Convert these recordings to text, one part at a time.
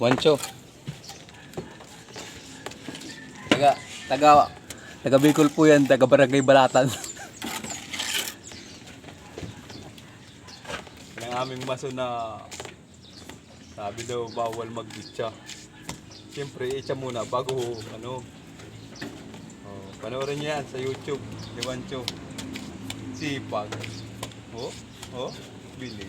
Wancho. Taga, taga, taga Bicol po yan, taga Barangay Balatan. Ang aming maso na sabi daw bawal mag-itcha. Siyempre, itcha muna bago ano. Oh, panoorin niyo yan sa YouTube, ni Wancho. Sipag. Oh, oh, bilis.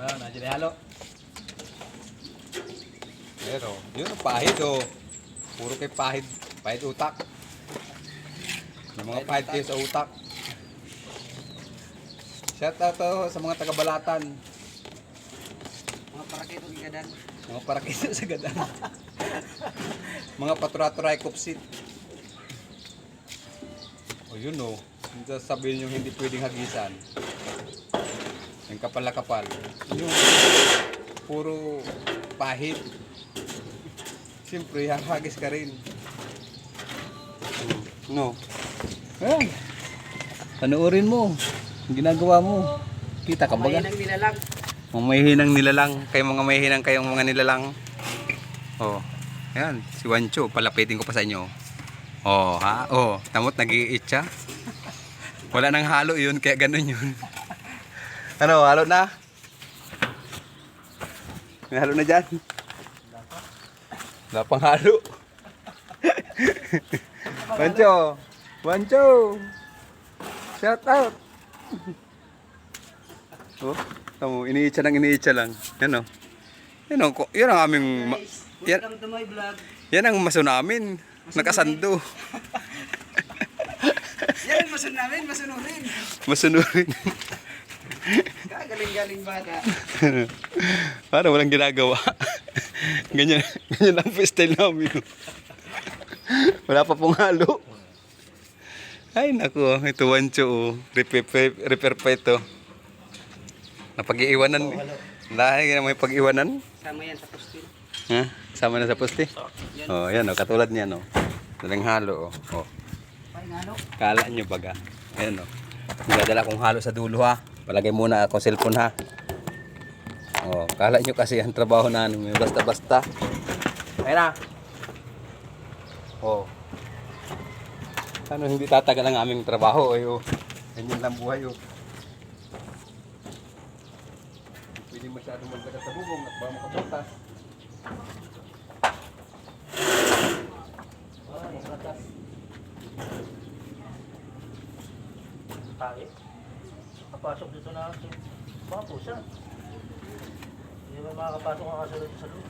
Ah, nandiyan na halo. Pero, yun pahid oh. Puro kay pahid, pahid utak. May mga pahid kayo sa utak. Shout out to sa mga taga-balatan. Mga parakito ng gadan. Mga parakito sa gadan. mga patura-turay kupsit. O yun o. Hindi sabihin yung hindi pwedeng hagisan. Yung kapal na kapal. Yung puro pahit. Siyempre, hahagis ka rin. No. Ayan. Panoorin mo. Ang ginagawa mo. Kita ka baga? Mahinang nilalang. Mga may hinang nilalang, kayo mga may hinang kayong mga nilalang. Oh. Ayan, si Wancho, palapitin ko pa sa inyo. Oh, ha? Oh, tamot nag-iit siya. Wala nang halo yun, kaya ganun yun. Ano, halo na? May halo na dyan? Wala pang halo. Wancho! Wancho! Shout out! Oh, tamo, iniitsa lang, iniitsa lang. Yan o. Yan o, ko- yan ang aming, ma- yan, Welcome to my vlog. yan ang maso namin. Nakasando. Yan, masun namin, masunurin. Masunurin. Kagaling-galing bata. Para walang ginagawa. ganyan, ganyan ang freestyle namin. Wala pa pong halo. Ay, naku, ito wancho, oh. Repair, repair pa ito. Napag-iiwanan. eh. Dahil na may pag-iwanan. Sama yan sa postil. Ha? Sama na sa poste. Oh, yan oh, katulad niyan oh. Dalang halo oh. oh. Kala nyo baga. Ayan oh. Magdadala kong halo sa dulo ha. Palagay muna akong cellphone ha. Oh, kala nyo kasi ang trabaho na may basta-basta. Ayun na. Oh. Ano hindi tatagal ang aming trabaho ay oh. Ganyan lang buhay oh. Pwede masyadong magdagat sa bubong at baka makabutas. tayo. Kapasok dito na ating mga pusa. Hindi ba makakapasok ang aso dito sa loob?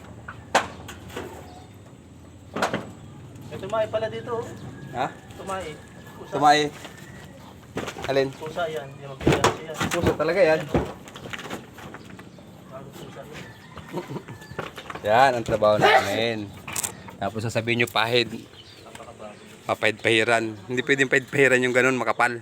May tumae pala dito. oh. Ha? Tumae. Pusa. Tumae. Alin? Pusa yan. Hindi magpila siya. Puso talaga yan. Pusa. Yan ang trabaho namin. Tapos sasabihin nyo pahid. Napakabago. Papahid pahiran. Hindi pwedeng pahid pahiran yung ganun makapal.